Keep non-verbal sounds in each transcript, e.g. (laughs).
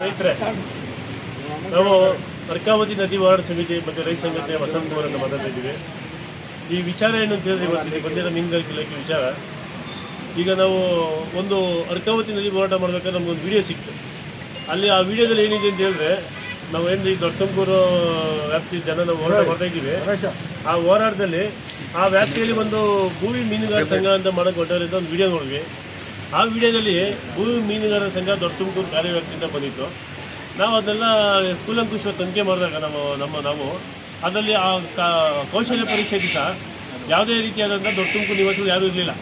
ಸ್ನೇಹಿತರೆ ನಾವು ಅರ್ಕಾವತಿ ನದಿ ವಾರ್ಡ್ ಸಮಿತಿ ಮತ್ತು ರೈತ ಸಂಘಟನೆ ವಸಂತವರನ್ನು ಮಾತಾಡ್ತಿದ್ದೀವಿ ಈ ವಿಚಾರ ಏನು ಅಂತ ಹೇಳಿದ್ರೆ ಇವತ್ತಿಗೆ ಬಂದಿರೋ ಮೀನುಗಾರಿಕೆ ಇಲಾಖೆ ವಿಚಾರ. ಈಗ ನಾವು ಒಂದು ಅರ್ಕಾವತಿ ನದಿ ಹೋರಾಟ ಮಾಡಬೇಕಾದ್ರೆ ನಮಗೊಂದು ವಿಡಿಯೋ ಸಿಕ್ತು. ಅಲ್ಲಿ ಆ ವಿಡಿಯೋದಲ್ಲಿ ಏನಿದೆ ಅಂತ ಹೇಳಿದ್ರೆ ನಾವು ಏನು ಈ ದೊಡ್ಡ ತುಮಕೂರು ವ್ಯಾಪ್ತಿ ಜನ ನಾವು ಹೋರಾಟ ಮಾಡ್ತಾ ಇದ್ದೀವಿ. ಆ ಹೋರಾಟದಲ್ಲಿ ಆ ವ್ಯಾಪ್ತಿಯಲ್ಲಿ ಒಂದು ಭೂಮಿ ಮೀನುಗಾರ ಸಂಘ ಅಂತ ಮಾಡೋಕೆ ಒಂದು ವಿಡಿಯೋ ನೋಡಿದ್ವಿ. ಆ ವಿಡಿಯೋದಲ್ಲಿ ಭೂಮಿ ಮೀನುಗಾರರ ಸಂಘ ದೊಡ್ಡ ತುಮಕೂರು ಕಾರ್ಯವ್ಯಾಪ್ತಿಯಿಂದ ಬಂದಿತ್ತು. ನಾವು ಅದನ್ನೆಲ್ಲ ಕೂಲಂಕುಷ ತನಿಖೆ ಮಾಡಿದಾಗ ನಮ್ಮ ನಮ್ಮ ನಾವು ಅದರಲ್ಲಿ ಆ ಕೌಶಲ್ಯ ಪರೀಕ್ಷೆ ದಿವಸ ಯಾವುದೇ ರೀತಿಯಾದಂಥ ದೊಡ್ಡ ತುಮಕೂರು ನಿವಾಸಿಗಳು ಯಾರೂ ಇರಲಿಲ್ಲ.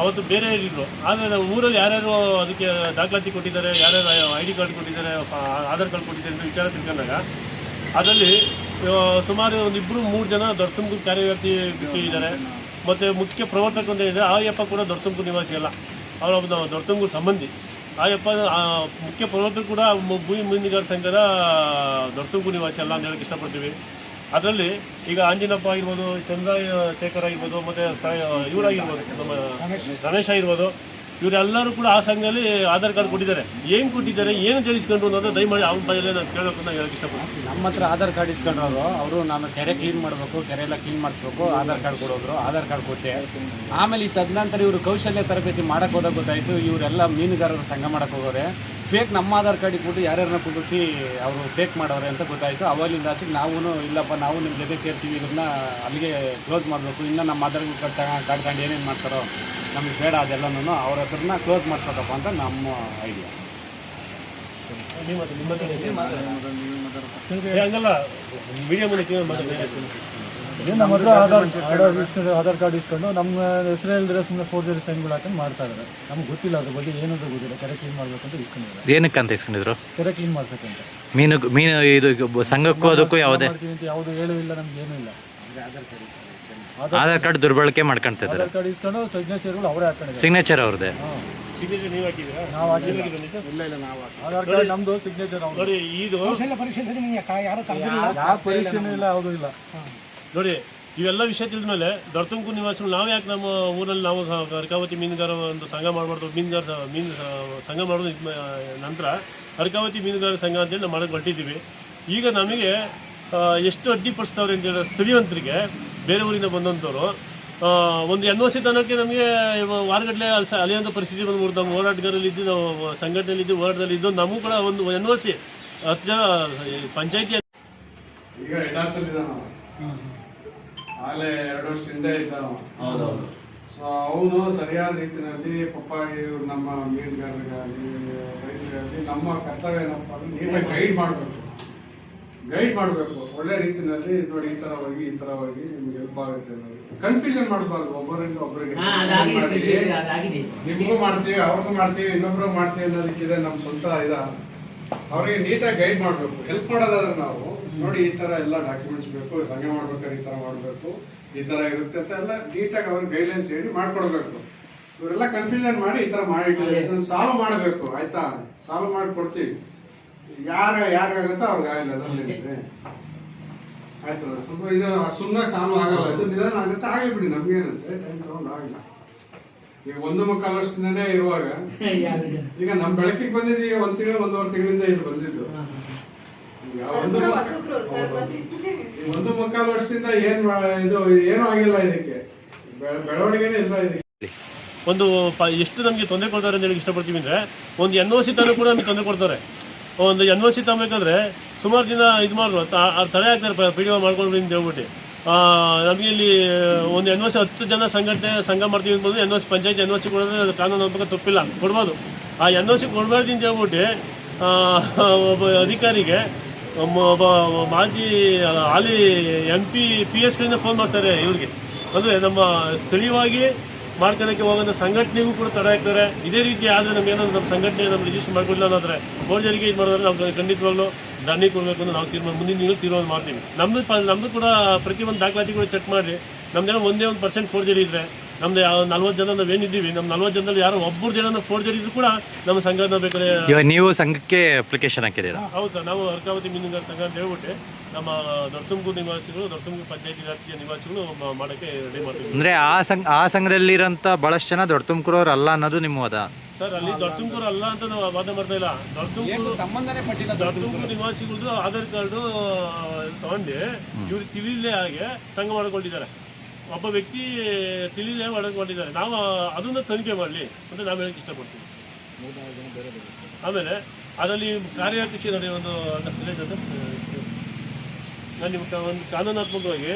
ಅವತ್ತು ಬೇರೆ ಇದ್ರು. ಆದರೆ ನಾವು ಊರಲ್ಲಿ ಯಾರ್ಯಾರು ಅದಕ್ಕೆ ದಾಖಲಾತಿ ಕೊಟ್ಟಿದ್ದಾರೆ, ಯಾರ್ಯಾರು ಐ ಡಿ ಕಾರ್ಡ್ ಕೊಟ್ಟಿದ್ದಾರೆ ಆಧಾರ್ ಕಾರ್ಡ್ ಕೊಟ್ಟಿದ್ದಾರೆ ಅಂತ ವಿಚಾರ ತಿಳ್ಕೊಂಡಾಗ ಅದರಲ್ಲಿ ಸುಮಾರು ಒಂದು ಇಬ್ಬರು ಮೂರು ಜನ ದೊಡ್ಡ ತುಮಕೂರು ಕಾರ್ಯವ್ಯಾಪ್ತಿ ಇದ್ದಾರೆ. ಮತ್ತು ಮುಖ್ಯ ಪ್ರವರ್ತಕ ಅಂತ ಇದೆ ಆ ಯಪ್ಪ ಕೂಡ ದೊಡ್ಡ ತುಮಕೂರು ನಿವಾಸಿ ಅಲ್ಲ ಅವರ ತುಮಕೂರು ಸಂಬಂಧಿ. ಆ ಯಪ್ಪ ಮುಖ್ಯ ಪ್ರವರ್ತರು ಕೂಡ ಭೂಮಿ ಮೀನುಗಾರ ಸಂಘದ ದೊಡ್ಡ ತುಮಕೂರು ನಿವಾಸಿ ಅಲ್ಲ ಅಂತ ಹೇಳಕ್ಕೆ ಇಷ್ಟಪಡ್ತೀವಿ. ಅದರಲ್ಲಿ ಈಗ ಆಂಜಿನಪ್ಪ ಆಗಿರ್ಬೋದು ಚಂದ್ರ ಶೇಖರ್ ಆಗಿರ್ಬೋದು, ಮತ್ತು ಇವರಾಗಿರ್ಬೋದು, ನಮ್ಮ ಗಣೇಶ ಆಗಿರ್ಬೋದು. ಇವರೆಲ್ಲರೂ ಕೂಡ ಆ ಸಂಘದಲ್ಲಿ ಆಧಾರ್ ಕಾರ್ಡ್ ಕೊಟ್ಟಿದ್ದಾರೆ. ಏನು ಕೊಟ್ಟಿದ್ದಾರೆ, ಏನು ತಿಳಿಸ್ಕೊಂಡ್ರು ಅನ್ನೋದು ದಯಮಾಡಿ ಅವ್ನ ಬಯಲೇ ನಾನು ಕೇಳಬೇಕು ಅಂತ ಹೇಳಕ್ಕೆ ಇಷ್ಟಪಡ್ತೀನಿ ನಮ್ಮ ಹತ್ರ ಆಧಾರ್ ಕಾರ್ಡ್ ಇಸ್ಕೊಂಡ್ರು ಅವರು ನಾನು ಕೆರೆ ಕ್ಲೀನ್ ಮಾಡಬೇಕು ಕೆರೆ ಎಲ್ಲ ಕ್ಲೀನ್ ಮಾಡಿಸ್ಬೇಕು, ಆಧಾರ್ ಕಾರ್ಡ್ ಕೊಡೋದ್ರು, ಆಧಾರ್ ಕಾರ್ಡ್ ಕೊಟ್ಟೆ. ಆಮೇಲೆ ಈ ತದನಂತರ ಇವರು ಕೌಶಲ್ಯ ತರಬೇತಿ ಮಾಡೋಕ್ಕೆ ಹೋದಾಗ ಗೊತ್ತಾಯಿತು, ಇವರೆಲ್ಲ ಮೀನುಗಾರರ ಸಂಘ ಮಾಡೋಕ್ಕೆ ಹೋಗೋರೆ. ಫೇಕ್ ನಮ್ಮ ಆಧಾರ್ ಕಾರ್ಡ್ ಇಟ್ಬಿಟ್ಟು ಯಾರ್ಯಾರನ್ನ ಕುಂದಿಸಿ ಅವರು ಫೇಕ್ ಮಾಡೋರೆ ಅಂತ ಗೊತ್ತಾಯಿತು. ಅವಾಗಿಂದ ಆಚೆ ನಾವು ಇಲ್ಲಪ್ಪ ನಾವು ನಿಮ್ಮ ಜೊತೆ ಸೇರ್ತೀವಿ ಇದನ್ನು ಅಲ್ಲಿಗೆ ಕ್ಲೋಸ್ ಮಾಡಬೇಕು. ಇನ್ನು ನಮ್ಮ ಆಧಾರ್ ಕಾರ್ಡ್ ಕಟ್ಕೊಂಡು ಏನೇನು ಮಾಡ್ತಾರೋ ನಮಗೆ ಬೇಡ ಅದೆಲ್ಲನೂ ಅವ್ರ ಹತ್ರನ ಕ್ಲೋಸ್ ಮಾಡಿಸ್ಬೇಕಪ್ಪ ಅಂತ ನಮ್ಮ ಐಡಿಯಾ ಹಂಗಲ್ಲ ಮೀಡಿಯಾ ಮೂಲಕ ಮಾತಾಡಿ ನಮ್ಮ ಹತ್ರ ಆಧಾರ್ ಆಧಾರ್ ಇಸ್ಕೊಂಡು ಆಧಾರ್ ಕಾರ್ಡ್ ಇಸ್ಕೊಂಡು ನಮ್ಮ ಹೆಸರು ಹೇಳಿದ್ರೆ ಸುಮ್ಮನೆ ಫೋರ್ಜರಿ ಸೈನ್ ಹಾಕೊಂಡು ಮಾಡ್ತಾ ಇದ್ದಾರೆ ನಮ್ಗೆ ಗೊತ್ತಿಲ್ಲ ಅದ್ರ ಬಗ್ಗೆ ಏನಾದ್ರು ಗೊತ್ತಿಲ್ಲ. ಕೆರೆ ಕ್ಲೀನ್ ಮಾಡ್ಬೇಕು ಅಂತ ಇಸ್ಕೊಂಡಿದ್ದಾರೆ. ಏನಕ್ಕೆ ಅಂತ ಇಸ್ಕೊಂಡಿದ್ರು? ಕೆರೆ ಕ್ಲೀನ್ ಅಂತ. ಮೀನು ಮೀನು ಇದು ಸಂಘಕ್ಕೂ ಅದಕ್ಕೂ ಯಾವುದೇ? ಮಾಡ್ತೀವಿ ಅಂತ ಯಾವುದು ಹೇಳೂ ಇಲ್ಲ ನಮ್ಗೆ ಏನೂ ಇಲ್ಲ. ಆಧಾರ್ ಕಾರ್ಡ್ ದುರ್ಬಳಕೆ ಮಾಡ್ಕೊಂತ ಇದ್ದಾರೆ ಆಧಾರ್ ಕಾರ್ಡ್ ಇಸ್ಕೊಂಡು ಸಿಗ್ನೇಚರ್ಗಳು ಅವರೇ ಹಾಕೊಂಡಿದ್ದಾರೆ. ಸಿಗ್ನೇಚರ್ ಅವ್ರದ್ದೇ ಸಿಗ್ನೇಚರ್ ನೀವು ಹಾಕಿದ್ರೆ ನಾವು ಹಾಕಿಲ್ಲ. ಇಲ್ಲ ಇಲ್ಲ ನಾವು ಆಧಾರ್ ಕಾರ್ಡ್ ನಮ್ದು ಸಿಗ್ನೇಚರ್ ಅವ್ರು ನೋಡಿ ಇದು ಯಾವ ಪರೀಕ್ಷೆನೂ ಇಲ್ಲ ಯಾವುದೂ ಇಲ್ಲ. ನೋಡಿ ಇವೆಲ್ಲ ವಿಷಯ ತಿಳಿದ ಮೇಲೆ ದರ್ತುಂಕು ನಿವಾಸಿಗಳು ನಾವು ಯಾಕೆ ನಮ್ಮ ಊರಲ್ಲಿ ನಾವು ಅರ್ಕಾವತಿ ಮೀನುಗಾರ ಒಂದು ಸಂಘ ಮಾಡಬಾರ್ದು ಮೀನುಗಾರ ಮೀನು ಸಂಘ ಮಾಡೋದು ನಂತರ ಅರ್ಕಾವತಿ ಮೀನುಗಾರ ಸಂಘ ಅಂತೇಳಿ ನಾವು ಮಾಡಕ್ಕೆ ಹೊರಟಿದ್ದೀವಿ ಈಗ ನಮಗೆ ಎಷ್ಟು ಅಡ್ಡಿಪಡಿಸ್ತಾವ್ರೆ ಅಂತೇಳಿ ಸ್ಥಳೀಯಂತರಿಗೆ ಬೇರೆ ಊರಿಂದ ಬಂದಂಥವ್ರು ಒಂದು ಎನ್ ಒ ಸಿ ತನಕ್ಕೆ ನಮಗೆ ವಾರಗಟ್ಟಲೆ ಅಲ್ಸ ಪರಿಸ್ಥಿತಿ ಪರಿಸ್ಥಿತಿ ಬಂದ್ಬಿಡ್ತು. ನಮ್ಮ ಹೋರಾಟಗಾರಲ್ಲಿದ್ದು ನಾವು ಸಂಘಟನೆಯಲ್ಲಿದ್ದು ಹೋರಾಟದಲ್ಲಿದ್ದು ನಮಗೂ ಕೂಡ ಒಂದು ಎನ್ ಒ ಸಿ ಹತ್ತು ಜನ ಪಂಚಾಯತಿ ಈಗ ಹೆಡ್ ಎರಡು ವರ್ಷ ಹಿಂದೆ ವರ್ಷದಿಂದ ಹೌದೌದು. ಸೊ ಅವನು ಸರಿಯಾದ ರೀತಿಯಲ್ಲಿ ಪಾಪ ಇವ್ರು ನಮ್ಮ ಮೀನುಗಾರರಿಗಾಗಲಿ ರೈತರಿಗಾಗಲಿ ನಮ್ಮ ಕರ್ತವ್ಯ ಏನಪ್ಪ ಅಂದ್ರೆ ನೀಟಾಗಿ ಗೈಡ್ ಮಾಡಬೇಕು. ಗೈಡ್ ಮಾಡಬೇಕು. ಒಳ್ಳೆ ರೀತಿಯಲ್ಲಿ ನೋಡಿ ಈ ಥರ ಹೋಗಿ ಈ ಥರ ಹೋಗಿ ನಿಮ್ಗೆ ಹೆಲ್ಪ್ ಆಗುತ್ತೆ ಕನ್ಫ್ಯೂಷನ್ ಮಾಡಬಾರ್ದು. ಒಬ್ಬರಿಂದ ಒಬ್ಬರಿಗೆ ನಿಮಗೂ ಮಾಡ್ತೀವಿ ಅವ್ರಿಗೂ ಮಾಡ್ತೀವಿ ಇನ್ನೊಬ್ರು ಮಾಡ್ತೀವಿ ಅನ್ನೋದಕ್ಕಿದೆ ನಮ್ಮ ಸ್ವಂತ ಇದ. ಅವರಿಗೆ ನೀಟಾಗಿ ಗೈಡ್ ಮಾಡಬೇಕು. ಹೆಲ್ಪ್ ಮಾಡೋದಾದ್ರೆ ನಾವು ನೋಡಿ ಈ ತರ ಎಲ್ಲ ಡಾಕ್ಯುಮೆಂಟ್ಸ್ ಬೇಕು ಸಂಘ ಮಾಡ್ಬೇಕಾದ್ರೆ ಈ ತರ ಮಾಡಬೇಕು ಈ ತರ ಇರುತ್ತೆ ಅಂತ ಎಲ್ಲ ನೀಟಾಗಿ ಅವ್ರಿಗೆ ಗೈಡ್ಲೈನ್ಸ್ ಹೇಳಿ ಮಾಡ್ಕೊಡ್ಬೇಕು. ಇವರೆಲ್ಲ ಕನ್ಫ್ಯೂಷನ್ ಮಾಡಿ ಈ ತರ ಮಾಡಿ ಸಾಲ್ವ್ ಮಾಡಬೇಕು ಆಯ್ತಾ? ಸಾಲ್ವ್ ಮಾಡಿ ಕೊಡ್ತೀವಿ ಯಾರ ಯಾರಿಗಾಗುತ್ತೋ ಅವ್ರಿಗೆ ಆಗಿಲ್ಲ ಅದರಲ್ಲಿ? ಆಯ್ತು ಸ್ವಲ್ಪ ಇದು ಸುಮ್ಮನೆ ಸಾಲ್ವ್ ಆಗಲ್ಲ. ಇದು ನಿಧಾನ ಆಗುತ್ತೆ ಆಗಲಿ ಬಿಡಿ ನಮ್ಗೇನಂತೆ ಟೈಮ್ ತಗೊಂಡು ಆಗಿಲ್ಲ. ಈಗ ಒಂದು ವರ್ಷದಿಂದನೇ ಇರುವಾಗ (laughs) ಈಗ ನಮ್ ಬೆಳಕಿಗೆ ಬಂದಿದ್ದೀವಿ ಒಂದು ತಿಂಗಳು ಒಂದೂವರೆ ತಿಂಗಳಿಂದ ಇದು ಬಂದಿದ್ದು. ಒಂದು ಮುಕ್ಕಾಲು ವರ್ಷದಿಂದ ಏನ್ ಇದು ಏನು ಆಗಿಲ್ಲ ಇದಕ್ಕೆ. ಬೆಳವಣಿಗೆನೆ ಇಲ್ಲ ಇದಕ್ಕೆ. ಒಂದು ಪ ಎಷ್ಟು ನಮಗೆ ತೊಂದರೆ ಕೊಡ್ತಾರೆ ಅಂತ ಹೇಳಿ ಇಷ್ಟಪಡ್ತೀವಿ ಅಂದರೆ ಒಂದು ಎನ್ ಒ ಸಿ ತನಕ ಕೂಡ ನಮಗೆ ತೊಂದರೆ ಕೊಡ್ತಾರೆ. ಒಂದು ಎನ್ ಒ ಸಿ ತಗೋಬೇಕಾದ್ರೆ ಸುಮಾರು ದಿನ ಇದು ಮಾಡಿದ್ರು ತಡೆ ಆಗ್ತಾರೆ ಪಿ ಡಿ ಒ ಮಾಡ್ಕೊಂಡು ಅಂತ ಹೇಳ್ಬಿಟ್ಟು ನಮಗೆ ಇಲ್ಲಿ ಒಂದು ಎನ್ ಒ ಸಿ ಹತ್ತು ಜನ ಸಂಘಟನೆ ಸಂಘ ಮಾಡ್ತೀವಿ ಅಂದ್ಬೋದು N O C panchayat N O C ಕೊಡೋದ್ರೆ ಅದು ಕಾನೂನು ಅನ್ಬೇಕು ತಪ್ಪಿಲ್ಲ. ಕೊಡ್ಬೋದು. ಆ ಎನ್ ಒ ಸಿ ಕೊಡಬಾರ್ದು ಅಂತ ಹೇಳ್ಬಿಟ್ಟು ಆ, ಒಬ್ಬ ಅಧಿಕಾರಿಗೆ ಒಬ್ಬ ಮಾಜಿ ಹಾಲಿ ಎಂ ಪಿ ಪಿ ಎಸ್ ಕಡೆಯಿಂದ ಫೋನ್ ಮಾಡ್ತಾರೆ ಇವ್ರಿಗೆ. ಅಂದರೆ ನಮ್ಮ ಸ್ಥಳೀಯವಾಗಿ ಮಾಡ್ಕೊಳ್ಳೋಕ್ಕೆ ಹೋಗೋಂಥ ಸಂಘಟನೆಗೂ ಕೂಡ ತಡ ಆಗ್ತಾರೆ. ಇದೇ ರೀತಿ ಆದರೆ ನಮಗೇನಾದ್ರು ನಮ್ಮ ಸಂಘಟನೆ ನಮ್ಮ ರಿಜಿಸ್ಟರ್ ಮಾಡ್ಕೊಳ್ಳಿಲ್ಲ ಅನ್ನೋದ್ರೆ ಫೋರ್ಜರಿಗೆ ಇದು ಮಾಡಿದ್ರೆ ನಾವು ಖಂಡಿತವಾಗ್ಲೂ ದಾನಿ ಕೊಡಬೇಕು ಅಂತ ನಾವು ತೀರ್ಮಾನ, ಮುಂದಿನ ತಿಂಗಳು ತೀರ್ಮಾನ ಮಾಡ್ತೀವಿ. ನಮ್ಮದು ನಮ್ಮದು ಕೂಡ ಪ್ರತಿಯೊಂದು ದಾಖಲಾತಿ ಕೂಡ ಚೆಕ್ ಮಾಡಿ ನಮ್ದೇನೋ ಒಂದೇ ಒಂದು ಪರ್ಸೆಂಟ್ ಫೋರ್ಜರಿ ಇದ್ದರೆ ನಮ್ದು ಯಾವ ನಲ್ವತ್ತು ಜನ ನಾವೇನಿದ್ದೀವಿ ನಮ್ಮ ನಲ್ವತ್ತು ಜನದಲ್ಲಿ ಯಾರು ಒಬ್ಬರು ಜನ ಫೋರ್ಜರಿ ಇದ್ರು ಕೂಡ ನಮ್ಮ ಸಂಘನ ಬೇಕಾದ್ರೆ ಇವಾಗ ನೀವು ಸಂಘಕ್ಕೆ ಅಪ್ಲಿಕೇಶನ್ ಹಾಕಿದ್ದೀರಾ? ಹೌದು ಸರ್ ನಾವು ಅರ್ಕಾವತಿ ಮೀನುಗಾರ ಸಂಘ ಅಂತ ಹೇಳ್ಬಿಟ್ಟು ನಮ್ಮ ದೊಡ್ಡತುಮಕೂರು ನಿವಾಸಿಗಳು ದೊಡ್ಡತುಮಕೂರು ಪಂಚಾಯತಿ ವ್ಯಾಪ್ತಿಯ ನಿವಾಸಿಗಳು ಮ- ಮಾಡೋಕ್ಕೆ ರೆಡಿ ಮಾಡ್ತೀವಿ ಅಂದ್ರೆ ಆ ಸಂಘ ಆ ಸಂಘದಲ್ಲಿರೋಂಥ ಬಹಳಷ್ಟು ಜನ ದೊಡ್ಡ ತುಮಕೂರವ್ರು ಅಲ್ಲ ಅನ್ನೋದು ನಿಮ್ಮ ವಾದ ಸರ್ ಅಲ್ಲಿ ದೊಡ್ಡ ಅಲ್ಲ ಅಂತ ನಾವು ವಾದ ಮಾಡ್ತಾ ಇಲ್ಲ. ದೊಡ್ಡ ತುಮಕೂರು ಸಂಬಂಧನೇ ಪಟ್ಟಿಲ್ಲ ದೊಡ್ಡ ನಿವಾಸಿಗಳದ್ದು ಆಧಾರ್ ಕಾರ್ಡು ತಗೊಂಡು ಇವ್ರಿಗೆ ತಿಳಿಲೇ ಹಾಗೆ ಸಂಘ ಮಾಡ್ಕೊಂಡಿದ್ದಾರೆ. ಒಬ್ಬ ವ್ಯಕ್ತಿ ತಿಳಿಲೇ ಮಾಡಿದ್ದಾರೆ ನಾವು ಅದನ್ನ ತನಿಖೆ ಮಾಡಲಿ ಅಂತ ನಾವು ಹೇಳಕ್ಕೆ ಇಷ್ಟಪಡ್ತೀವಿ. ಆಮೇಲೆ ಅದರಲ್ಲಿ ಕಾರ್ಯಾಧ್ಯಕ್ಷ ನಡೆಯುವ ಒಂದು ನಾನು ನಿಮ್ಗೆ ಒಂದು ಕಾನೂನಾತ್ಮಕವಾಗಿ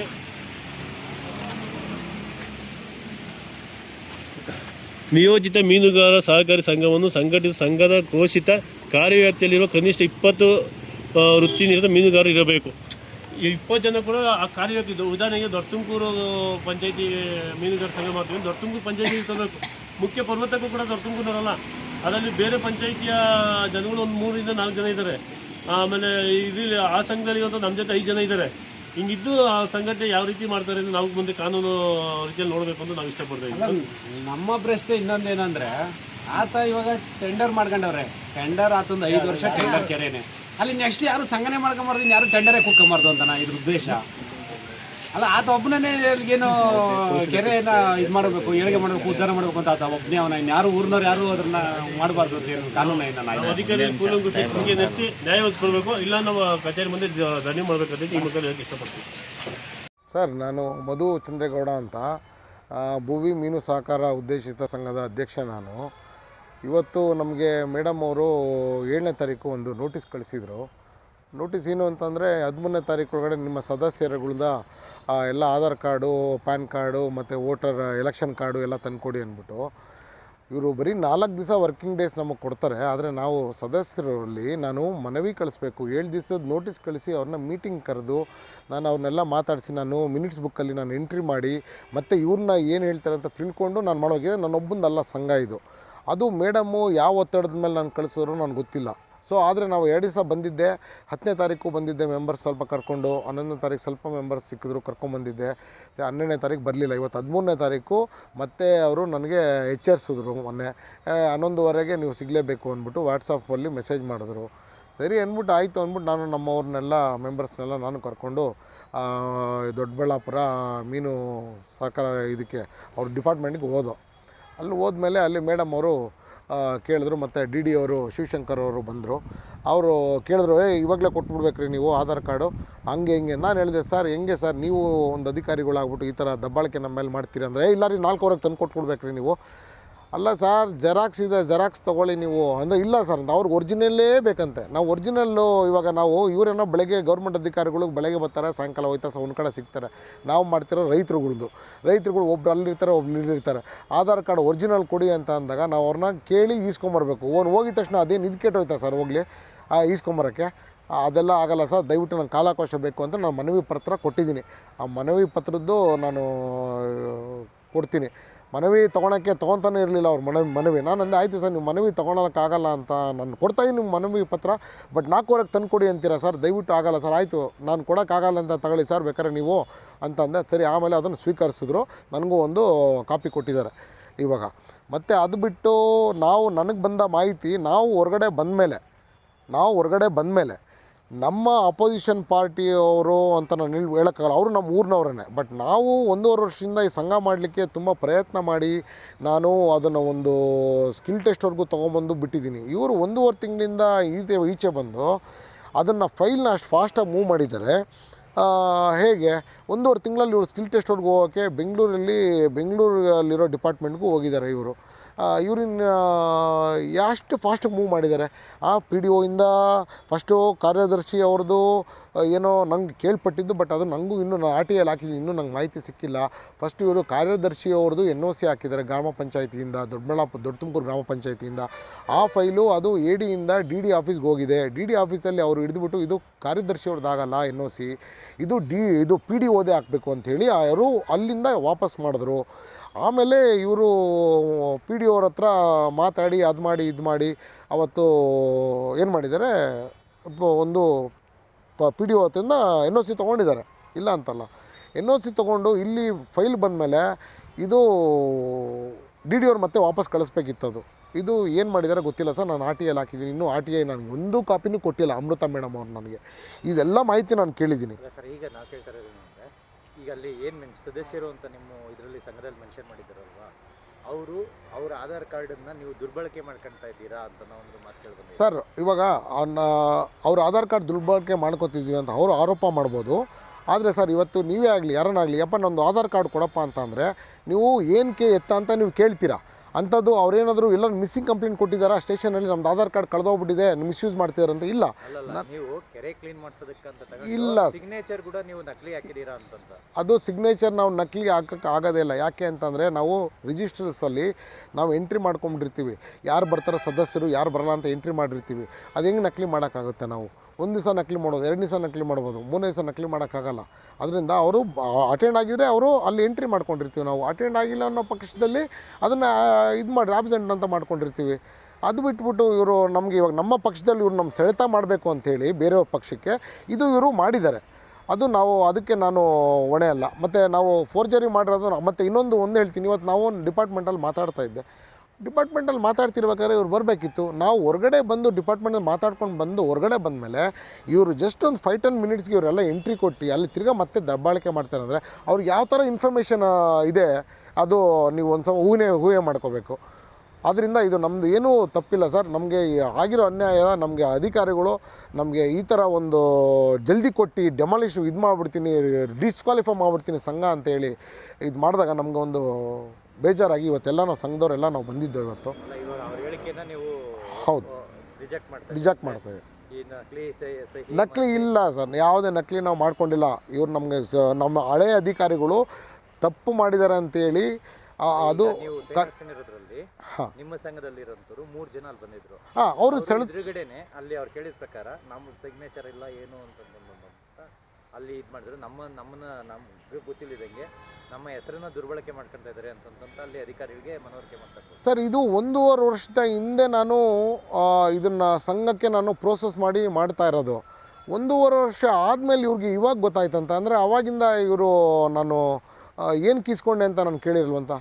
ನಿಯೋಜಿತ ಮೀನುಗಾರ ಸಹಕಾರಿ ಸಂಘವನ್ನು ಸಂಘಟಿತ ಸಂಘದ ಘೋಷಿತ ಕಾರ್ಯವ್ಯಾಪ್ತಿಯಲ್ಲಿರುವ ಕನಿಷ್ಠ ಇಪ್ಪತ್ತು ವೃತ್ತಿ ನಿರತ ಮೀನುಗಾರರು ಇರಬೇಕು. ಇಪ್ಪತ್ತು ಜನ ಕೂಡ ಆ ಇದು ಉದಾಹರಣೆಗೆ ದೊಡ್ಡ ತುಮಕೂರು ಪಂಚಾಯತಿ ಮೀನುಗಾರ ಸಂಘ ಮಾಡ್ತೀವಿ ದೊಡ್ಡ ತುಮಕೂರು ಪಂಚಾಯತಿ ತರಬೇಕು ಮುಖ್ಯ ಪರ್ವತಕ್ಕೂ ಕೂಡ ದೊಡ್ಡ ತುಮಕೂರಲ್ಲ ಅದರಲ್ಲಿ ಬೇರೆ ಪಂಚಾಯಿತಿಯ ಜನಗಳು ಒಂದು ಮೂರರಿಂದ ನಾಲ್ಕು ಜನ ಇದ್ದಾರೆ. ಆಮೇಲೆ ಇಲ್ಲಿ ಆ ಸಂಘದಲ್ಲಿ ಇವತ್ತು ನಮ್ಮ ಜೊತೆ ಐದು ಜನ ಇದ್ದಾರೆ. ಹಿಂಗಿದ್ದು ಆ ಸಂಘಟನೆ ಯಾವ ರೀತಿ ಮಾಡ್ತಾರೆ ಅಂತ ನಾವು ಮುಂದೆ ಕಾನೂನು ರೀತಿಯಲ್ಲಿ ನೋಡಬೇಕು ಅಂತ ನಾವು ಇಷ್ಟಪಡ್ತಾ ನಮ್ಮ ಪ್ರಶ್ನೆ ಏನಂದರೆ, ಆತ ಇವಾಗ ಟೆಂಡರ್ ಮಾಡ್ಕೊಂಡವ್ರೆ. ಟೆಂಡರ್ ಆತಂದು ಐದು ವರ್ಷ ಟೆಂಡರ್ ಕೆರೆನೆ. ಅಲ್ಲಿ ನೆಕ್ಸ್ಟ್ ಯಾರು ಸಂಘನೆ ಮಾಡ್ಕೊಂಬಾರ್ದು ಯಾರು ಟೆಂಡರೇ ಅಂತ ನಾ ಇದ್ರ ಉದ್ದೇಶ. ಅಲ್ಲ ಆತ ಒಬ್ಬನೇ ಏನು ಕೆರೆಯನ್ನ ಇದು ಮಾಡಬೇಕು ಏಳಿಗೆ ಮಾಡಬೇಕು ಉದ್ಧಾರ ಮಾಡಬೇಕು ಅಂತ ಆತ ಒಬ್ಬನೇ ಅವನ. ಯಾರು ಊರಿನವ್ರು ಯಾರು ಅದನ್ನ ಮಾಡಬಾರ್ದು ಅಂತ ಏನು ಕಾನೂನು ಏನ ನಾವು ಅಧಿಕಾರಿ ಕೂಲಂಕುಷಿ ಹಿಂಗೆ ನಡೆಸಿ ನ್ಯಾಯ ಒದಗಿಸ್ಕೊಳ್ಬೇಕು ಇಲ್ಲ ನಾವು ಕಚೇರಿ ಮುಂದೆ ದ- ಮಾಡಬೇಕು ಮಾಡ್ಬೇಕಂತ ಈ ಮಕ್ಕಳು ಹೇಳಕ್ಕೆ ಇಷ್ಟಪಡ್ತೀನಿ. ಸರ್ ನಾನು ಮಧು ಚಂದ್ರೇಗೌಡ ಅಂತ ಭೂವಿ ಮೀನು ಸಹಕಾರ ಉದ್ದೇಶಿತ ಸಂಘದ ಅಧ್ಯಕ್ಷ ನಾನು. ಇವತ್ತು ನಮಗೆ ಮೇಡಮ್ ಅವರು ಏಳನೇ ತಾರೀಕು ಒಂದು ನೋಟಿಸ್ ಕಳಿಸಿದರು. ನೋಟಿಸ್ ಏನು ಅಂತಂದರೆ, ಹದಿಮೂರನೇ ತಾರೀಕು ಒಳಗಡೆ ನಿಮ್ಮ ಸದಸ್ಯರುಗಳ್ದ ಎಲ್ಲ ಆಧಾರ್ ಕಾರ್ಡು, ಪ್ಯಾನ್ ಕಾರ್ಡು, ಮತ್ತು ವೋಟರ್ ಎಲೆಕ್ಷನ್ ಕಾರ್ಡು ಎಲ್ಲ ತಂದುಕೊಡಿ ಅಂದ್ಬಿಟ್ಟು, ಇವರು ಬರೀ ನಾಲ್ಕು ದಿವಸ ವರ್ಕಿಂಗ್ ಡೇಸ್ ನಮಗೆ ಕೊಡ್ತಾರೆ. ಆದರೆ ನಾವು ಸದಸ್ಯರಲ್ಲಿ ನಾನು ಮನವಿ ಕಳಿಸ್ಬೇಕು. ಏಳು ದಿವಸದ ನೋಟಿಸ್ ಕಳಿಸಿ ಅವ್ರನ್ನ ಮೀಟಿಂಗ್ ಕರೆದು, ನಾನು ಅವ್ರನ್ನೆಲ್ಲ ಮಾತಾಡಿಸಿ, ನಾನು ಮಿನಿಟ್ಸ್ ಬುಕ್ಕಲ್ಲಿ ನಾನು ಎಂಟ್ರಿ ಮಾಡಿ, ಮತ್ತು ಇವ್ರನ್ನ ಏನು ಹೇಳ್ತಾರೆ ಅಂತ ತಿಳ್ಕೊಂಡು ನಾನು ಮಾಡೋಗಿದೆ ನನ್ನೊಬ್ಬಂದಲ್ಲ ಸಂಘ ಇದು. ಅದು ಮೇಡಮ್ಮು ಯಾವ ಒತ್ತಡದ ಮೇಲೆ ನಾನು ಕಳಿಸಿದ್ರು ನನಗೆ ಗೊತ್ತಿಲ್ಲ. ಸೊ, ಆದರೆ ನಾವು ಎರಡು ದಿವಸ ಬಂದಿದ್ದೆ. ಹತ್ತನೇ ತಾರೀಕು ಬಂದಿದ್ದೆ ಮೆಂಬರ್ಸ್ ಸ್ವಲ್ಪ ಕರ್ಕೊಂಡು, ಹನ್ನೊಂದನೇ ತಾರೀಕು ಸ್ವಲ್ಪ ಮೆಂಬರ್ಸ್ ಸಿಕ್ಕಿದ್ರು ಕರ್ಕೊಂಬಂದಿದ್ದೆ ಮತ್ತೆ ಹನ್ನೆರಡನೇ ತಾರೀಕು ಬರಲಿಲ್ಲ. ಇವತ್ತು ಹದಿಮೂರನೇ ತಾರೀಕು, ಮತ್ತೆ ಅವರು ನನಗೆ ಎಚ್ಚರಿಸಿದ್ರು ಮೊನ್ನೆ. ಹನ್ನೊಂದುವರೆಗೆ ನೀವು ಸಿಗಲೇಬೇಕು ಅಂದ್ಬಿಟ್ಟು ವಾಟ್ಸಪ್ಪಲ್ಲಿ ಮೆಸೇಜ್ ಮಾಡಿದ್ರು. ಸರಿ ಅಂದ್ಬಿಟ್ಟು ಆಯಿತು ಅಂದ್ಬಿಟ್ಟು ನಾನು ನಮ್ಮವ್ರನ್ನೆಲ್ಲ ಮೆಂಬರ್ಸ್ನೆಲ್ಲ ನಾನು ಕರ್ಕೊಂಡು ದೊಡ್ಡಬಳ್ಳಾಪುರ ಮೀನು ಸಹಕಾರ ಇದಕ್ಕೆ, ಅವ್ರ ಡಿಪಾರ್ಟ್ಮೆಂಟಿಗೆ ಹೋದೋ. ಅಲ್ಲಿ ಹೋದ್ಮೇಲೆ ಅಲ್ಲಿ ಮೇಡಮ್ ಅವರು ಕೇಳಿದ್ರು ಮತ್ತು ಡಿ ಡಿ ಅವರು, ಶಿವಶಂಕರ್ ಅವರು ಬಂದರು. ಅವರು ಕೇಳಿದ್ರು, ಏ, ಇವಾಗಲೇ ಕೊಟ್ಬಿಡ್ಬೇಕ್ರಿ ನೀವು ಆಧಾರ್ ಕಾರ್ಡು. ಹಂಗೆ ಹಿಂಗೆ, ನಾನು ಹೇಳಿದೆ, ಸರ್, ಹೆಂಗೆ ಸರ್, ನೀವು ಒಂದು ಅಧಿಕಾರಿಗಳಾಗ್ಬಿಟ್ಟು ಈ ಥರ ದಬ್ಬಾಳಿಕೆ ನಮ್ಮ ಮೇಲೆ ಮಾಡ್ತೀರಿ ಅಂದರೆ ಇಲ್ಲ ರೀ, ನಾಲ್ಕುವರೆಗೆ ತಂದು ಕೊಟ್ಬಿಡ್ಬೇಕ್ರಿ ನೀವು. ಅಲ್ಲ ಸರ್ ಜೆರಾಕ್ಸ್ ಇದೆ ಜೆರಾಕ್ಸ್ ತೊಗೊಳ್ಳಿ ನೀವು. ಅಂದರೆ ಇಲ್ಲ ಸರ್ ಅಂತ ಅವ್ರಿಗೆ ಒರಿಜಿನಲ್ಲೇ ಬೇಕಂತೆ. ನಾವು ಒರಿಜಿನಲ್ಲು ಇವಾಗ ನಾವು ಇವರೇನೋ ಬೆಳಗ್ಗೆ ಗೌರ್ಮೆಂಟ್ ಅಧಿಕಾರಿಗಳು ಬೆಳಗ್ಗೆ ಬರ್ತಾರೆ, ಸಾಯಂಕಾಲ ಹೋಯ್ತಾರೆ ಸಹ ಒಂದು ಕಡೆ ಸಿಗ್ತಾರೆ. ನಾವು ಮಾಡ್ತಿರೋ ರೈತರುಗಳ್ದು. ರೈತರುಗಳು ಒಬ್ರು ಅಲ್ಲಿರ್ತಾರೆ, ಒಬ್ರು ಇಲ್ಲಿರ್ತಾರೆ. ಆಧಾರ್ ಕಾರ್ಡ್ ಒರಿಜಿನಲ್ ಕೊಡಿ ಅಂತ ಅಂದಾಗ ನಾವು ಅವ್ರನ್ನ ಕೇಳಿ ಈಸ್ಕೊಂಬರ್ಬೇಕು. ಓನ್ ಹೋಗಿದ ತಕ್ಷಣ ಅದೇ ಇದು ಹೋಯ್ತಾ ಸರ್, ಹೋಗಲಿ. ಈಸ್ಕೊಂಬರೋಕ್ಕೆ. ಅದೆಲ್ಲ ಆಗಲ್ಲ ಸರ್, ದಯವಿಟ್ಟು ನಂಗೆ ಕಾಲಾವಕಾಶ ಬೇಕು ಅಂತ ನಾನು ಮನವಿ ಪತ್ರ ಕೊಟ್ಟಿದ್ದೀನಿ. ಆ ಮನವಿ ಪತ್ರದ್ದು ನಾನು ಕೊಡ್ತೀನಿ. ಮನವಿ ತೊಗೊಳಕ್ಕೆ ತೊಗೊತಾನೆ ಇರಲಿಲ್ಲ ಅವ್ರ ಮನವಿ ಮನವಿ. ನಾನು ಅಂದೆ, ಆಯಿತು ಸರ್, ನೀವು ಮನವಿ ತೊಗೊಳಕ್ಕಾಗಲ್ಲ ಅಂತ ನಾನು ಕೊಡ್ತಾಯಿದ್ದೀನಿ ನಿಮ್ಮ ಮನವಿ ಪತ್ರ, ಬಟ್ ನಾಲ್ಕುವರೆಗೆ ತಂದು ಕೊಡಿ ಅಂತೀರಾ ಸರ್? ದಯವಿಟ್ಟು ಆಗಲ್ಲ ಸರ್, ಆಯಿತು. ನಾನು ಕೊಡೋಕ್ಕಾಗಲ್ಲ ಅಂತ ತಗೊಳ್ಳಿ ಸರ್, ಬೇಕಾದ್ರೆ ನೀವು ಅಂತ ಅಂದೆ. ಸರಿ, ಆಮೇಲೆ ಅದನ್ನು ಸ್ವೀಕರಿಸಿದ್ರು. ನನಗೂ ಒಂದು ಕಾಪಿ ಕೊಟ್ಟಿದ್ದಾರೆ ಇವಾಗ. ಮತ್ತು ಅದು ಬಿಟ್ಟು ನಾವು, ನನಗೆ ಬಂದ ಮಾಹಿತಿ, ನಾವು ಹೊರಗಡೆ ಬಂದಮೇಲೆ, ನಾವು ಹೊರಗಡೆ ಬಂದಮೇಲೆ ನಮ್ಮ ಅಪೋಸಿಷನ್ ಪಾರ್ಟಿಯವರು ಅಂತ ನಾನು ಹೇಳಿ ಹೇಳೋಕ್ಕಾಗಲ್ಲ, ಅವರು ನಮ್ಮ ಊರಿನವ್ರೇ ಬಟ್ ನಾವು ಒಂದೂವರೆ ವರ್ಷದಿಂದ ಈ ಸಂಘ ಮಾಡಲಿಕ್ಕೆ ತುಂಬ ಪ್ರಯತ್ನ ಮಾಡಿ ನಾನು ಅದನ್ನು ಒಂದು ಸ್ಕಿಲ್ ಟೆಸ್ಟ್ವರೆಗೂ ತೊಗೊಂಬಂದು ಬಿಟ್ಟಿದ್ದೀನಿ. ಇವರು ಒಂದೂವರೆ ತಿಂಗಳಿಂದ ಈಚೆ ಈಚೆ ಬಂದು ಅದನ್ನು ಫೈಲ್ನ ಅಷ್ಟು ಫಾಸ್ಟಾಗಿ ಮೂವ್ ಮಾಡಿದ್ದಾರೆ. ಹೇಗೆ? ಒಂದೂವರೆ ತಿಂಗಳಲ್ಲಿ ಇವರು ಸ್ಕಿಲ್ ಟೆಸ್ಟ್ವರೆಗೂ ಹೋಗೋಕ್ಕೆ ಬೆಂಗಳೂರಲ್ಲಿ, ಬೆಂಗಳೂರಲ್ಲಿರೋ ಡಿಪಾರ್ಟ್ಮೆಂಟ್ಗೂ ಹೋಗಿದ್ದಾರೆ ಇವರು. ಇವ್ರಿನ ಎಷ್ಟು ಫಾಸ್ಟ್ ಮೂವ್ ಮಾಡಿದ್ದಾರೆ ಆ ಪಿ ಡಿ ಒಯಿಂದ ಫಸ್ಟು ಕಾರ್ಯದರ್ಶಿ ಅವ್ರದ್ದು ಏನೋ ನಂಗೆ ಕೇಳ್ಪಟ್ಟಿದ್ದು ಬಟ್ ಅದು ನನಗೂ ಇನ್ನೂ ನಾನು ಆರ್ ಟಿ ಎಲ್ ಹಾಕಿದ್ದೀನಿ, ಇನ್ನೂ ನಂಗೆ ಮಾಹಿತಿ ಸಿಕ್ಕಿಲ್ಲ. ಫಸ್ಟ್ ಇವರು ಕಾರ್ಯದರ್ಶಿ ಅವ್ರದ್ದು ಎನ್ ಒ ಸಿ ಹಾಕಿದ್ದಾರೆ ಗ್ರಾಮ ಪಂಚಾಯತಿಯಿಂದ ದೊಡ್ಡಬಳ್ಳಾಪುರ ದೊಡ್ಡ ತುಮಕೂರು ಗ್ರಾಮ ಪಂಚಾಯತಿಯಿಂದ. ಆ ಫೈಲು ಅದು ಎ ಡಿಯಿಂದ ಡಿ ಡಿ ಆಫೀಸ್ಗೆ ಹೋಗಿದೆ. ಡಿ ಡಿ ಆಫೀಸಲ್ಲಿ ಅವರು ಹಿಡಿದುಬಿಟ್ಟು ಇದು ಕಾರ್ಯದರ್ಶಿ ಅವ್ರದ್ದಾಗಲ್ಲ ಎನ್ ಒ ಸಿ. ಇದು ಡಿ, ಇದು ಪಿ ಡಿ ಓದೇ ಹಾಕಬೇಕು ಅಂಥೇಳಿ ಅವರು ಅಲ್ಲಿಂದ ವಾಪಸ್ ಮಾಡಿದ್ರು. ಆಮೇಲೆ ಇವರು ಪಿ ಅವ್ರ ಹತ್ರ ಮಾತಾಡಿ, ಅದು ಮಾಡಿ, ಇದು ಮಾಡಿ ಅವತ್ತು ಏನು ಮಾಡಿದ್ದಾರೆ? ಒಂದು ಪ ಪಿ ಡಿ ಹೊತ್ತಿಂದ ಎನ್ ಒ ಸಿ ತೊಗೊಂಡಿದ್ದಾರೆ. ಇಲ್ಲ ಅಂತಲ್ಲ. ಎನ್ ಒ ಸಿ ತೊಗೊಂಡು ಇಲ್ಲಿ ಫೈಲ್ ಬಂದಮೇಲೆ ಇದು ಡಿ ಡಿ ಅವ್ರು ಮತ್ತೆ ವಾಪಸ್ ಕಳಿಸ್ಬೇಕಿತ್ತು ಅದು ಇದು ಏನು ಮಾಡಿದ್ದಾರೆ ಗೊತ್ತಿಲ್ಲ ಸರ್. ನಾನು ಆರ್ ಟಿ ಎಲ್ ಹಾಕಿದ್ದೀನಿ. ಇನ್ನೂ ಆರ್ ಟಿ ಐ ನನಗೆ ಒಂದು ಕಾಪಿನೂ ಕೊಟ್ಟಿಲ್ಲ ಅಮೃತ ಮೇಡಮ್ ಅವ್ರು ನನಗೆ. ಇದೆಲ್ಲ ಮಾಹಿತಿ ನಾನು ಕೇಳಿದ್ದೀನಿ. ಸರ್, ಈಗ ಕೇಳ್ತಾ ಇರೋದು ಈಗ ಅಲ್ಲಿ ಏನು ಸದಸ್ಯರು ಅಂತ ನಿಮ್ಮ ಇದರಲ್ಲಿ ಸಂಘದಲ್ಲಿ ಮೆನ್ಷನ್ ಮಾಡಿದ್ದಾರಲ್ವಾ? ಅವರು ಅವರ ಆಧಾರ್ ಕಾರ್ಡನ್ನ ನೀವು ದುರ್ಬಳಕೆ ಮಾಡ್ಕೊಳ್ತಾ ಇದ್ದೀರಾ ಅಂತ ಒಂದು ಮಾತು ಕೇಳ್ಬೋದು ಸರ್, ಇವಾಗ ಅವ್ರ ಆಧಾರ್ ಕಾರ್ಡ್ ದುರ್ಬಳಕೆ ಮಾಡ್ಕೊತಿದ್ದೀವಿ ಅಂತ ಅವರು ಆರೋಪ ಮಾಡ್ಬೋದು. ಆದರೆ ಸರ್, ಇವತ್ತು ನೀವೇ ಆಗಲಿ, ಯಾರನ್ನಾಗಲಿ, ಯಪ್ಪ ನಂದು ಆಧಾರ್ ಕಾರ್ಡ್ ಕೊಡಪ್ಪ ಅಂತಂದರೆ, ನೀವು ಏನಕ್ಕೆ ಎತ್ತ ಅಂತ ನೀವು ಕೇಳ್ತೀರಾ? ಅಂಥದ್ದು ಅವರೇನಾದರೂ ಎಲ್ಲ ಮಿಸ್ಸಿಂಗ್ ಕಂಪ್ಲೇಂಟ್ ಕೊಟ್ಟಿದ್ದಾರೆ? ಸ್ಟೇಷನಲ್ಲಿ ನಮ್ದು ಆಧಾರ್ ಕಾರ್ಡ್ ಕಳೆದೋಗ್ಬಿಟ್ಟಿದೆ ಮಿಸ್ಯೂಸ್ ಮಾಡ್ತಿದ್ದಾರೆ ಅಂತ ಇಲ್ಲ ಇಲ್ಲ. ಸಿಗ್ನೇಚರ್ ಕೂಡ ನೀವು ನಕಲಿ ಹಾಕಿದೀರಾ ಅಂತಂತ. ಅದು ಸಿಗ್ನೇಚರ್ ನಾವು ನಕಲಿ ಹಾಕಕ್ಕೆ ಆಗೋದೇ ಇಲ್ಲ. ಯಾಕೆ ಅಂತಂದರೆ ನಾವು ರಿಜಿಸ್ಟರ್ಸಲ್ಲಿ ನಾವು ಎಂಟ್ರಿ ಮಾಡ್ಕೊಂಡಿರ್ತೀವಿ ಯಾರು ಬರ್ತಾರೋ ಸದಸ್ಯರು ಯಾರು ಬರಲ್ಲ ಅಂತ ಎಂಟ್ರಿ ಮಾಡಿರ್ತೀವಿ. ಅದು ಹೆಂಗೆ ನಕಲಿ ಮಾಡೋಕ್ಕಾಗುತ್ತೆ ನಾವು? ಒಂದು ದಿವಸ ನಕಲಿ ಮಾಡೋದು, ಎರಡು ದಿವಸ ನಕಲಿ ಮಾಡ್ಬೋದು, ಮೂರನೇ ದಿವಸ ನಕಲಿ ಮಾಡೋಕ್ಕಾಗಲ್ಲ. ಅದರಿಂದ ಅವರು ಅಟೆಂಡ್ ಆಗಿದ್ರೆ ಅವರು ಅಲ್ಲಿ ಎಂಟ್ರಿ ಮಾಡ್ಕೊಂಡಿರ್ತೀವಿ ನಾವು. ಅಟೆಂಡ್ ಆಗಿಲ್ಲ ಅನ್ನೋ ಪಕ್ಷದಲ್ಲಿ ಅದನ್ನು ಇದು ಮಾಡಿ ಆಬ್ಸೆಂಟ್ ಅಂತ ಮಾಡ್ಕೊಂಡಿರ್ತೀವಿ. ಅದು ಬಿಟ್ಬಿಟ್ಟು ಇವರು ನಮಗೆ ಇವಾಗ ನಮ್ಮ ಪಕ್ಷದಲ್ಲಿ ಇವ್ರು ನಮ್ಮ ಸೆಳೆತ ಮಾಡಬೇಕು ಅಂಥೇಳಿ ಬೇರೆಯವ್ರ ಪಕ್ಷಕ್ಕೆ ಇದು ಇವರು ಮಾಡಿದ್ದಾರೆ. ಅದು ನಾವು, ಅದಕ್ಕೆ ನಾನು ಹೊಣೆ ಅಲ್ಲ. ಮತ್ತು ನಾವು ಫೋರ್ಜರಿ ಮಾಡಿರೋದು ಮತ್ತು ಇನ್ನೊಂದು ಒಂದು ಹೇಳ್ತೀನಿ. ಇವತ್ತು ನಾವು ಡಿಪಾರ್ಟ್ಮೆಂಟಲ್ಲಿ ಮಾತಾಡ್ತಾ ಇದ್ದೆ. ಡಿಪಾರ್ಟ್ಮೆಂಟಲ್ಲಿ ಮಾತಾಡ್ತಿರ್ಬೇಕಾದ್ರೆ ಇವ್ರು ಬರಬೇಕಿತ್ತು. ನಾವು ಹೊರಗಡೆ ಬಂದು ಡಿಪಾರ್ಟ್ಮೆಂಟಲ್ಲಿ ಮಾತಾಡ್ಕೊಂಡು ಬಂದು ಹೊರಗಡೆ ಬಂದಮೇಲೆ ಇವರು ಜಸ್ಟ್ ಒಂದು ಫೈವ್ ಟೆನ್ ಮಿನಿಟ್ಸ್ಗೆ ಇವರೆಲ್ಲ ಎಂಟ್ರಿ ಕೊಟ್ಟು ಅಲ್ಲಿ ತಿರ್ಗಾ ಮತ್ತೆ ದಬ್ಬಾಳಿಕೆ ಮಾಡ್ತಾರೆ ಅಂದರೆ ಅವ್ರಿಗೆ ಯಾವ ಥರ ಇನ್ಫಾರ್ಮೇಷನ್ ಇದೆ, ಅದು ನೀವು ಒಂದು ಸಲ ಊಹೆ ಊಹೆ ಮಾಡ್ಕೋಬೇಕು. ಆದ್ದರಿಂದ ಇದು ನಮ್ಮದು ಏನೂ ತಪ್ಪಿಲ್ಲ ಸರ್. ನಮಗೆ ಆಗಿರೋ ಅನ್ಯಾಯ, ನಮಗೆ ಅಧಿಕಾರಿಗಳು ನಮಗೆ ಈ ಥರ ಒಂದು ಜಲ್ದಿ ಕೊಟ್ಟು ಡೆಮಾಲಿಷ್ ಇದು ಮಾಡಿಬಿಡ್ತೀನಿ ಡಿಸ್ಕ್ವಾಲಿಫೈ ಮಾಡಿಬಿಡ್ತೀನಿ ಸಂಘ ಅಂತೇಳಿ ಇದು ಮಾಡಿದಾಗ ನಮಗೆ ಒಂದು ಬೇಜಾರಾಗಿ ಇವತ್ತೆಲ್ಲ ನಾವು ಸಂಘದವರೆಲ್ಲ ನಾವು ಬಂದಿದ್ದೇವೆ ಇವತ್ತು. ಹೌದು. ರಿಜೆಕ್ಟ್ ಮಾಡ್ತಾ ರಿಜೆಕ್ಟ್ ಮಾಡ್ತೇವೆ. ನಕಲಿ ಇಲ್ಲ ಸರ್ ಯಾವುದೇ ನಕಲಿ ನಾವು ಮಾಡ್ಕೊಂಡಿಲ್ಲ. ಇವ್ರು ನಮಗೆ ನಮ್ಮ ಹಳೆ ಅಧಿಕಾರಿಗಳು ತಪ್ಪು ಮಾಡಿದ್ದಾರೆ ಅಂತೇಳಿ ಅದು ಹಾಂ. ನಿಮ್ಮ ಸಂಘದಲ್ಲಿರೋಂಥವ್ರು ಮೂರು ಜನ ಅಲ್ಲಿ ಬಂದಿದ್ರು. ಹಾಂ ಅವರು ಸೆಳೆದ ಅಲ್ಲಿ ಅವ್ರು ಕೇಳಿದ ಪ್ರಕಾರ ನಮ್ಮ ಸಿಗ್ನೇಚರ್ ಇಲ್ಲ ಏನು ಅಂತಂದು ಅಂತ ಅಲ್ಲಿ ಇದು ಮಾಡಿದ್ರು ನಮ್ಮ, ನಮ್ಮನ್ನ ನಮ್ಗೆ ಗೊತ್ತಿಲ್ಲದಂಗೆ ನಮ್ಮ ಹೆಸರನ್ನ ದುರ್ಬಳಕೆ ಮಾಡ್ಕೊತಾ ಇದ್ದಾರೆ ಅಂತಂತ ಅಲ್ಲಿ ಅಧಿಕಾರಿಗಳಿಗೆ ಮನವರಿಕೆ ಮಾಡ್ತಾರೆ. ಸರ್, ಇದು ಒಂದೂವರೆ ವರ್ಷದ ಹಿಂದೆ ನಾನು ಇದನ್ನು ಸಂಘಕ್ಕೆ ನಾನು ಪ್ರೋಸೆಸ್ ಮಾಡಿ ಮಾಡ್ತಾ ಇರೋದು. ಒಂದೂವರೆ ವರ್ಷ ಆದಮೇಲೆ ಇವ್ರಿಗೆ ಇವಾಗ ಗೊತ್ತಾಯ್ತಂತ. ಅಂದರೆ ಅವಾಗಿಂದ ಇವರು ನಾನು ಏನು ಕೀಸ್ಕೊಂಡೆ ಅಂತ ನಾನು ಕೇಳಿರಲ್ವಂತ?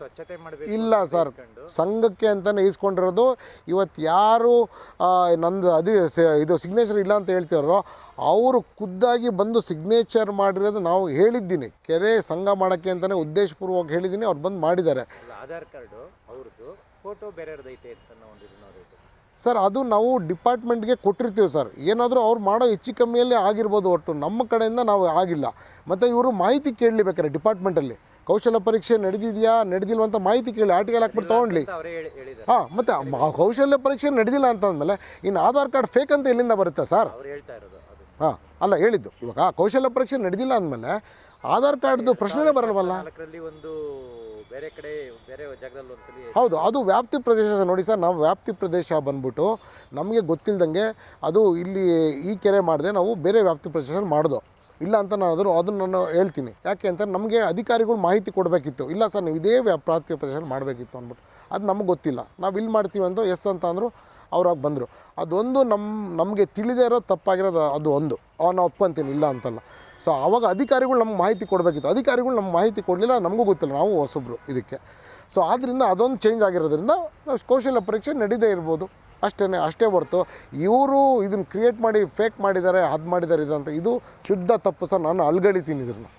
ಸ್ವಚ್ಛತೆ ಇಲ್ಲ ಸರ್. ಸಂಘಕ್ಕೆ ಅಂತಲೇ ಈಸ್ಕೊಂಡಿರೋದು. ಇವತ್ತು ಯಾರು ನಂದು ಅದು ಇದು ಸಿಗ್ನೇಚರ್ ಇಲ್ಲ ಅಂತ ಹೇಳ್ತಿರೋ ಅವರು ಖುದ್ದಾಗಿ ಬಂದು ಸಿಗ್ನೇಚರ್ ಮಾಡಿರೋದು ನಾವು ಹೇಳಿದ್ದೀನಿ. ಕೆರೆ ಸಂಘ ಮಾಡೋಕ್ಕೆ ಅಂತಲೇ ಉದ್ದೇಶಪೂರ್ವಕ ಹೇಳಿದ್ದೀನಿ ಅವ್ರು ಬಂದು ಮಾಡಿದ್ದಾರೆ. ಆಧಾರ್ ಕಾರ್ಡು ಅವ್ರದ್ದು ಫೋಟೋ ಬೇರೆಯವ್ರದ್ದು ಸರ್ ಅದು ನಾವು ಡಿಪಾರ್ಟ್ಮೆಂಟ್ಗೆ ಕೊಟ್ಟಿರ್ತೀವಿ ಸರ್. ಏನಾದರೂ ಅವ್ರು ಮಾಡೋ ಹೆಚ್ಚು ಕಮ್ಮಿಯಲ್ಲಿ ಆಗಿರ್ಬೋದು ಒಟ್ಟು ನಮ್ಮ ಕಡೆಯಿಂದ ನಾವು ಆಗಿಲ್ಲ. ಮತ್ತು ಇವರು ಮಾಹಿತಿ ಕೇಳಲಿ ಬೇಕಾರೆ ಡಿಪಾರ್ಟ್ಮೆಂಟಲ್ಲಿ. ಕೌಶಲ ಪರೀಕ್ಷೆ ನಡೆದಿದೆಯಾ ನಡೆದಿಲ್ವ ಅಂತ ಮಾಹಿತಿ ಕೇಳಿ ಆರ್ಟಿಕಲ್ ಹಾಕ್ಬಿಟ್ಟು ತೊಗೊಂಡ್ಲಿ. ಹಾಂ ಮತ್ತು ಕೌಶಲ್ಯ ಪರೀಕ್ಷೆ ನಡೆದಿಲ್ಲ ಅಂತ ಅಂದಮೇಲೆ ಇನ್ನು ಆಧಾರ್ ಕಾರ್ಡ್ ಫೇಕ್ ಅಂತ ಎಲ್ಲಿಂದ ಬರುತ್ತೆ ಸರ್? ಹಾಂ ಅಲ್ಲ ಹೇಳಿದ್ದು. ಇವಾಗ ಕೌಶಲ್ಯ ಪರೀಕ್ಷೆ ನಡೆದಿಲ್ಲ ಅಂದಮೇಲೆ ಆಧಾರ್ ಕಾರ್ಡ್ದು ಪ್ರಶ್ನೆನೇ ಬರಲ್ವಲ್ಲ? ಒಂದು ಬೇರೆ ಕಡೆ, ಬೇರೆ ಜಾಗದಲ್ಲಿ ಒಂದ್ಸಲಿ ಹೌದು, ಅದು ವ್ಯಾಪ್ತಿ ಪ್ರದೇಶ ನೋಡಿ ಸರ್. ನಾವು ವ್ಯಾಪ್ತಿ ಪ್ರದೇಶ ಬಂದ್ಬಿಟ್ಟು ನಮಗೆ ಗೊತ್ತಿಲ್ಲದಂಗೆ ಅದು ಇಲ್ಲಿ ಈ ಕೆರೆ ಮಾಡಿದೆ ನಾವು ಬೇರೆ ವ್ಯಾಪ್ತಿ ಪ್ರದೇಶ ಮಾಡಿದೋ. ಇಲ್ಲ ಅಂತ ನಾನು ಅದ್ರ ಅದನ್ನು ನಾನು ಹೇಳ್ತೀನಿ. ಯಾಕೆ ಅಂತ ನಮಗೆ ಅಧಿಕಾರಿಗಳು ಮಾಹಿತಿ ಕೊಡಬೇಕಿತ್ತು. ಇಲ್ಲ ಸರ್, ನೀವು ಇದೇ ವ್ಯಾಪ್ ವ್ಯಾಪ್ತಿ ಪ್ರದೇಶ ಮಾಡಬೇಕಿತ್ತು ಅಂದ್ಬಿಟ್ಟು. ಅದು ನಮಗೆ ಗೊತ್ತಿಲ್ಲ. ನಾವು ಇಲ್ಲಿ ಮಾಡ್ತೀವಿ ಅಂತ ಎಸ್ ಅಂತ ಅಂದರು ಅವ್ರಾಗ ಬಂದರು. ಅದೊಂದು ನಮ್ಮ ನಮಗೆ ತಿಳಿದೇ ಇರೋ ತಪ್ಪಾಗಿರೋದು ಅದು ಒಂದು. ನಾವು ಒಪ್ಪಂತೀನಿ ಇಲ್ಲ ಅಂತಲ್ಲ. ಸೊ ಆವಾಗ ಅಧಿಕಾರಿಗಳು ನಮ್ಗೆ ಮಾಹಿತಿ ಕೊಡಬೇಕಿತ್ತು. ಅಧಿಕಾರಿಗಳು ನಮ್ಗೆ ಮಾಹಿತಿ ಕೊಡಲಿಲ್ಲ, ನಮಗೂ ಗೊತ್ತಿಲ್ಲ. ನಾವು ಹೊಸಬ್ರು ಇದಕ್ಕೆ. ಸೊ ಆದ್ದರಿಂದ ಅದೊಂದು ಚೇಂಜ್ ಆಗಿರೋದ್ರಿಂದ ನಾವು ಕೌಶಲ್ಯ ಪರೀಕ್ಷೆ ನಡೀದೇ ಇರ್ಬೋದು. ಅಷ್ಟೇ ಅಷ್ಟೇ ಹೊರ್ತು ಇವರು ಇದನ್ನು ಕ್ರಿಯೇಟ್ ಮಾಡಿ ಫೇಕ್ ಮಾಡಿದ್ದಾರೆ ಅದು ಮಾಡಿದ್ದಾರೆ ಅಂತ ಇದು ಶುದ್ಧ ತಪ್ಪು ಸಹ ನಾನು ಅಲ್ಗಳಿತೀನಿ ಇದನ್ನು